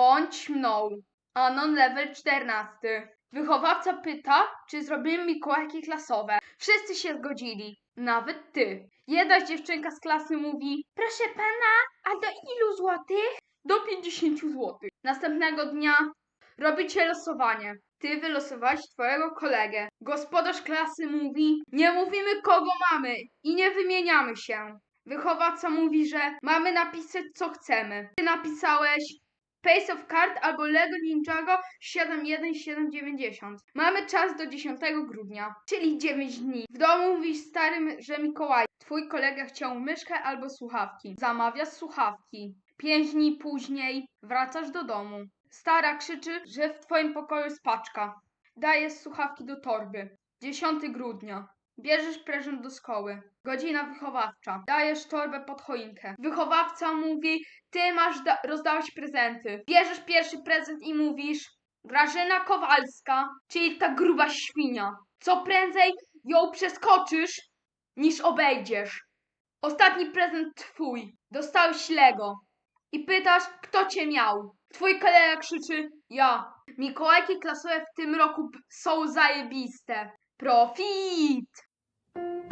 Bądź mną. Anon level 14. Wychowawca pyta, czy zrobimy mikołajki klasowe. Wszyscy się zgodzili. Nawet ty. Jedna dziewczynka z klasy mówi, proszę pana, a do ilu złotych? Do 50 złotych. Następnego dnia robicie losowanie. Ty wylosowałeś twojego kolegę. Gospodarz klasy mówi, nie mówimy kogo mamy i nie wymieniamy się. Wychowawca mówi, że mamy napisać co chcemy. Ty napisałeś Face of Card albo Lego Ninjago 71790. Mamy czas do 10 grudnia, czyli 9 dni. W domu mówisz starym, że Mikołaj, twój kolega chciał myszkę albo słuchawki. Zamawiasz słuchawki. 5 dni później wracasz do domu. Stara krzyczy, że w twoim pokoju jest paczka. Dajesz słuchawki do torby. 10 grudnia. Bierzesz prezent do szkoły. Godzina wychowawcza. Dajesz torbę pod choinkę. Wychowawca mówi, ty masz da- rozdałeś prezenty. Bierzesz pierwszy prezent i mówisz Grażyna Kowalska, czyli ta gruba świnia. Co prędzej ją przeskoczysz, niż obejdziesz. Ostatni prezent twój. Dostałeś Lego. I pytasz, kto cię miał. Twój kolega krzyczy, ja. Mikołajki klasowe w tym roku są zajebiste. Profit! thank you